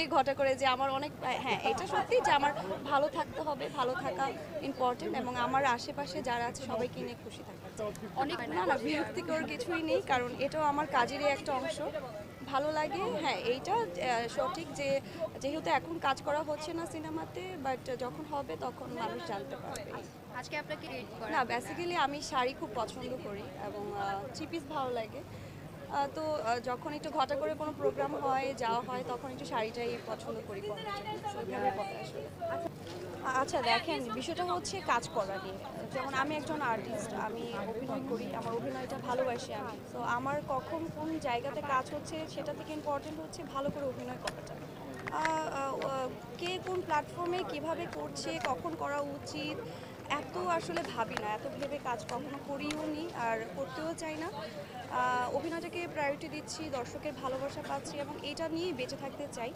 কিনি ঘটা করে যে আমার অনেক হ্যাঁ এটা সত্যি যে আমার ভালো থাকতে হবে ভালো থাকা ইম্পর্টেন্ট এবং আমার আশেপাশে যারা আছে সবাইকে নিয়ে খুশি থাকতে অনেক না না বিরক্তিকর কিছুই নেই কারণ এটাও আমার কাজেরই একটা অংশ। ভালো লাগে হ্যাঁ এইটা সঠিক যে যেহেতু এখন কাজ করা হচ্ছে না সিনেমাতে বাট যখন হবে তখন মানুষ জানতে পারবে। আজকে আপনাকে না বেসিক্যালি আমি শাড়ি খুব পছন্দ করি এবং চিপিস ভালো লাগে। তো যখন একটু ঘটা করে কোনো প্রোগ্রাম হয়, যাওয়া হয়, তখন একটু শাড়িটাই পছন্দ করি। আচ্ছা দেখেন, বিষয়টা হচ্ছে কাজ করা নিয়ে। যেমন আমি একজন আর্টিস্ট আমি অভিনয় করি, আমার অভিনয়টা ভালোবাসি আমি। তো আমার কখন কোন জায়গাতে কাজ হচ্ছে, সেটা থেকে ইম্পর্টেন্ট হচ্ছে ভালো করে অভিনয় করাটা। কে কোন প্ল্যাটফর্মে কীভাবে করছে, কখন করা উচিত এত আসলে ভাবি না, এত ভেবে কাজ কখনো করিও নি আর করতেও চাই না। অভিনয়টাকে প্রায়োরিটি দিচ্ছি, দর্শকের ভালোবাসা পাচ্ছি এবং এটা নিয়েই বেঁচে থাকতে চাই।